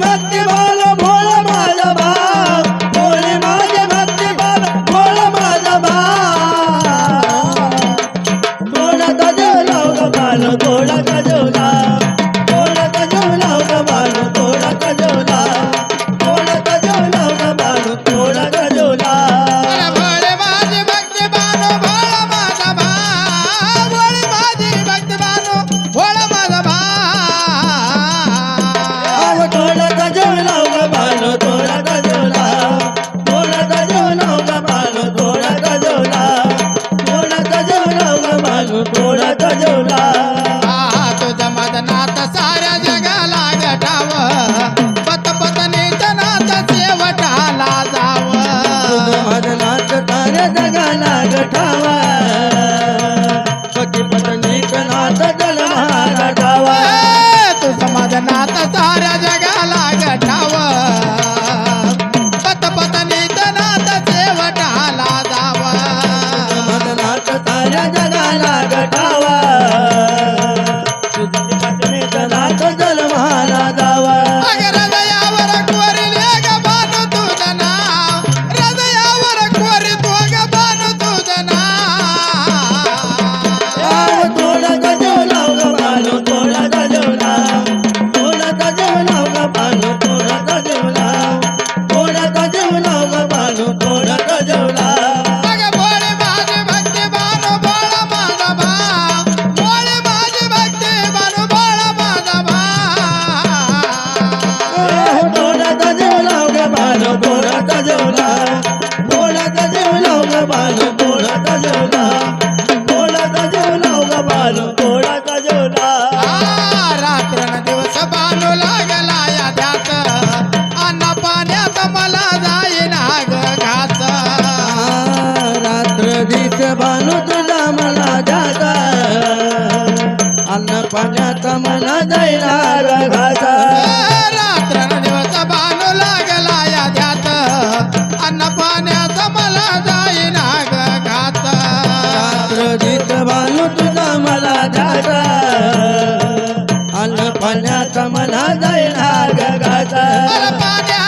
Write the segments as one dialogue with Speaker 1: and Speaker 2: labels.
Speaker 1: ಜನತೆ ಮಾವಾ
Speaker 2: रात्र न दिवस बांधू लागला या ध्यास अन्न पाण्यात मला जाईना
Speaker 1: रात्र दिस
Speaker 2: बांधू तुझा मला
Speaker 1: ध्यास अन्न पाण्यात मला
Speaker 2: पाण्याचा
Speaker 1: मला जायला गगाचा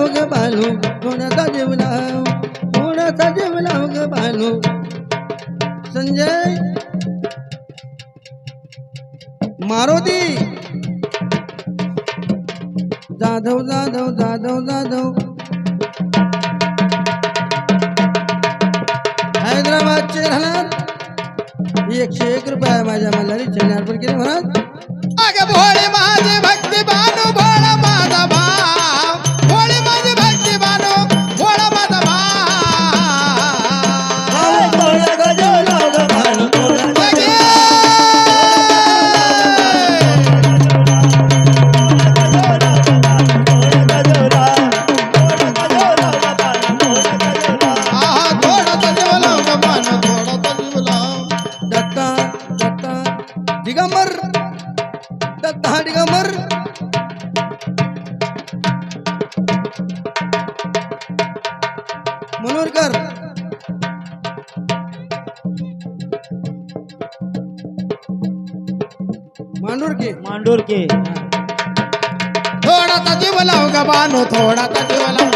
Speaker 1: लाव ग बालू थोडासा जीव लाव थोडासा जीव लाव ग बालू. संजय. मारुती. जाधव जाधव जाधव जाधव. हैदराबादचे राहणार. एकशे एक रुपया माझ्या मल्हारी चेनार पण केले
Speaker 2: म्हणत माझे डिगांबर
Speaker 1: दत्ता दिगंबर. मनोरकर. मांडोरके. मांडोरके.
Speaker 2: थोडा जीव लाव ग बानो थोडा जीव लाव